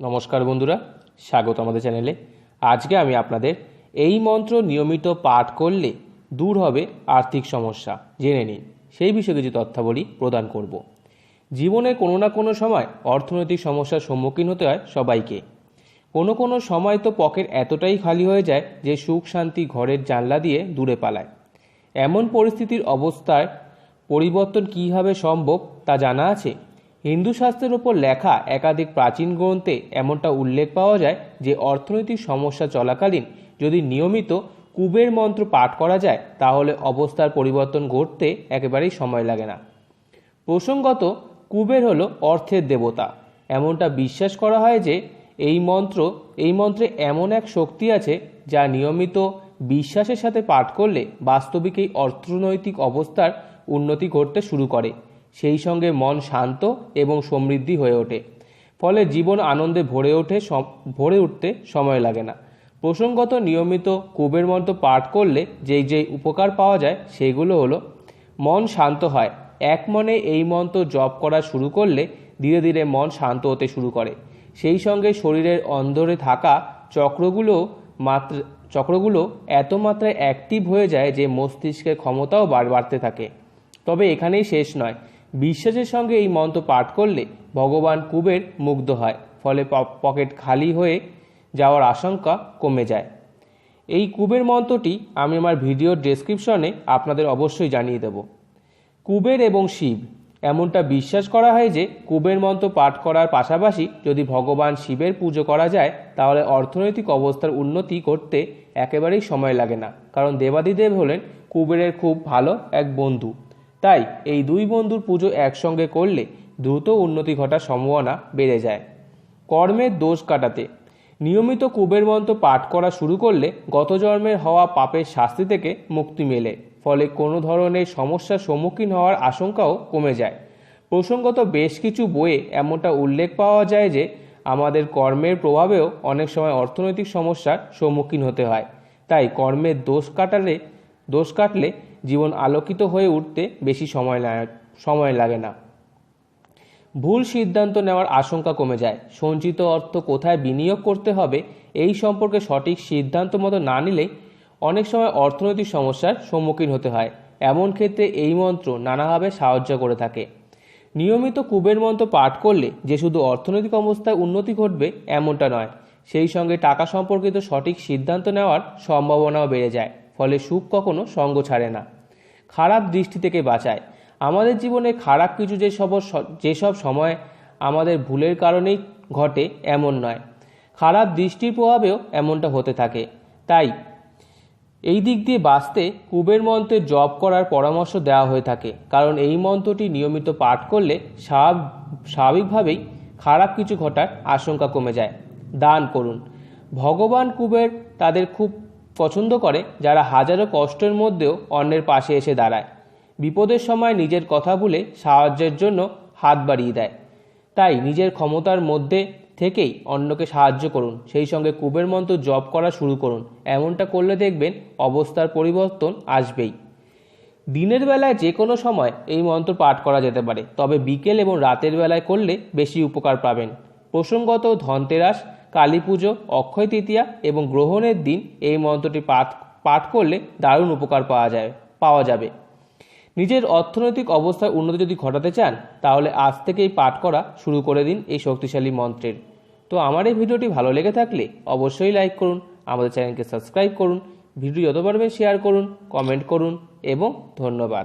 নমস্কার বন্ধুরা, স্বাগত আমাদের চ্যানেলে। আজকে আমি আপনাদের এই মন্ত্র নিয়মিত পাঠ করলে দূর হবে আর্থিক সমস্যা, জেনে নিন। সেই বিষয়ে কিছু তথ্যাবলী প্রদান করব। জীবনে কোনো না কোনো সময় অর্থনৈতিক সমস্যার সম্মুখীন হতে হয় সবাইকে। কোনো কোনো সময় তো পকেট এতটাই খালি হয়ে যায় যে সুখ শান্তি ঘরের জানলা দিয়ে দূরে পালায়। এমন পরিস্থিতির অবস্থায় পরিবর্তন কীভাবে সম্ভব তা জানা আছে? হিন্দু শাস্ত্রের ওপর লেখা একাধিক প্রাচীন গ্রন্থে এমনটা উল্লেখ পাওয়া যায় যে অর্থনৈতিক সমস্যা চলাকালীন যদি নিয়মিত কুবের মন্ত্র পাঠ করা যায়, তাহলে অবস্থার পরিবর্তন ঘটতে একেবারেই সময় লাগে না। প্রসঙ্গত, কুবের হল অর্থের দেবতা। এমনটা বিশ্বাস করা হয় যে এই মন্ত্র, এই মন্ত্রে এমন এক শক্তি আছে যা নিয়মিত বিশ্বাসের সাথে পাঠ করলে বাস্তবিক এই অর্থনৈতিক অবস্থার উন্নতি ঘটতে শুরু করে। সেই সঙ্গে মন শান্ত এবং সমৃদ্ধি হয়ে ওঠে। ফলে জীবন আনন্দে ভরে ওঠে ভরে উঠতে সময় লাগে না। প্রসঙ্গত নিয়মিত কুবের মন্ত্র পাঠ করলে যেই যেই উপকার পাওয়া যায়, সেগুলো হলো, মন শান্ত হয়। এক মনে এই মন্ত্র জপ করা শুরু করলে ধীরে ধীরে মন শান্ত হতে শুরু করে। সেই সঙ্গে শরীরের অন্ধরে থাকা চক্রগুলো মাত্র, চক্রগুলো এত মাত্রায় অ্যাক্টিভ হয়ে যায় যে মস্তিষ্কের ক্ষমতাও বাড়- বাড়তে থাকে। তবে এখানেই শেষ নয়। বিশ্বাসের সঙ্গে এই মন্ত্র পাঠ করলে ভগবান কুবের মুগ্ধ হয়, ফলে পকেট খালি হয়ে যাওয়ার আশঙ্কা কমে যায়। এই কুবের মন্ত্রটি আমি আমার ভিডিওর ডেসক্রিপশনে আপনাদের অবশ্যই জানিয়ে দেব। কুবের এবং শিব, এমনটা বিশ্বাস করা হয় যে কুবের মন্ত্র পাঠ করার পাশাপাশি যদি ভগবান শিবের পুজো করা যায়, তাহলে অর্থনৈতিক অবস্থার উন্নতি করতে একেবারেই সময় লাগে না, কারণ দেবাদিদেব হলেন কুবেরের খুব ভালো এক বন্ধু। তাই এই দুই বন্ধুর পুজো একসঙ্গে করলে দ্রুত উন্নতি ঘটার সম্ভাবনা বেড়ে যায়। কর্মের দোষ কাটাতে। নিয়মিত কুবের মন্ত্র পাঠ করা শুরু করলে গত জন্মের হওয়া পাপের শাস্তি থেকে মুক্তি মেলে। ফলে কোনো ধরনের সমস্যার সম্মুখীন হওয়ার আশঙ্কাও কমে যায়। প্রসঙ্গত বেশ কিছু বইয়ে এমনটা উল্লেখ পাওয়া যায় যে, আমাদের কর্মের প্রভাবেও অনেক সময় অর্থনৈতিক সমস্যার সম্মুখীন হতে হয়। তাই কর্মের দোষ কাটালে দোষ কাটলে জীবন আলোকিত হয়ে উঠতে বেশি সময় লাগে সময় লাগে না। ভুল সিদ্ধান্ত নেওয়ার আশঙ্কা কমে যায়। সঞ্চিত অর্থ কোথায় বিনিয়োগ করতে হবে এই সম্পর্কে সঠিক সিদ্ধান্ত মতো না নিলে অনেক সময় অর্থনৈতিক সমস্যার সম্মুখীন হতে হয়। এমন ক্ষেত্রে এই মন্ত্র নানাভাবে সাহায্য করে থাকে। নিয়মিত কুবের মন্ত্র পাঠ করলে যে শুধু অর্থনৈতিক অবস্থায় উন্নতি ঘটবে এমনটা নয়, সেই সঙ্গে টাকা সম্পর্কিত সঠিক সিদ্ধান্ত নেওয়ার সম্ভাবনাও বেড়ে যায়, ফলে সুখ কখনো সঙ্গ ছাড়ে না। খারাপ দৃষ্টি থেকে বাঁচায়। আমাদের জীবনে খারাপ কিছু যে সব যেসব সময় আমাদের ভুলের কারণেই ঘটে, এমন নয়। খারাপ দৃষ্টির প্রভাবেও এমনটা হতে থাকে। তাই এই দিক দিয়ে বাঁচতে কুবের মন্ত্রের জপ করার পরামর্শ দেওয়া হয়ে থাকে। কারণ এই মন্ত্রটি নিয়মিত পাঠ করলে স্বাভাব- স্বাভাবিকভাবেই খারাপ কিছু ঘটার আশঙ্কা কমে যায়। দান করুন। ভগবান কুবের তাদের খুব পছন্দ করে যারা হাজারো কষ্টের মধ্যেও অন্যের পাশে এসে দাঁড়ায়। বিপদের সময় নিজের কথা ভুলে সাহায্যের জন্য হাত বাড়িয়ে দেয়। তাই নিজের ক্ষমতার মধ্যে থেকেই অন্যকে সাহায্য করুন, সেই সঙ্গে কুবের মন্ত্র জপ করা শুরু করুন। এমনটা করলে দেখবেন অবস্থার পরিবর্তন আসবেই। দিনের বেলায় যে কোনো সময় এই মন্ত্র পাঠ করা যেতে পারে, তবে বিকেল এবং রাতের বেলায় করলে বেশি উপকার পাবেন। প্রসঙ্গত ধনতেরাস কালী পুজো, অক্ষয় তৃতীয়া এবং গ্রহণের দিন এই মন্ত্রটি পাঠ পাঠ করলে দারুণ উপকার পাওয়া যায়, পাওয়া যাবে। নিজের অর্থনৈতিক অবস্থার উন্নতি যদি ঘটাতে চান, তাহলে আজ থেকেই পাঠ করা শুরু করে দিন এই শক্তিশালী মন্ত্রের। তো আমার এই ভিডিওটি ভালো লেগে থাকলে অবশ্যই লাইক করুন, আমাদের চ্যানেলকে সাবস্ক্রাইব করুন ভিডিও যত পারবেন শেয়ার করুন, কমেন্ট করুন এবং ধন্যবাদ।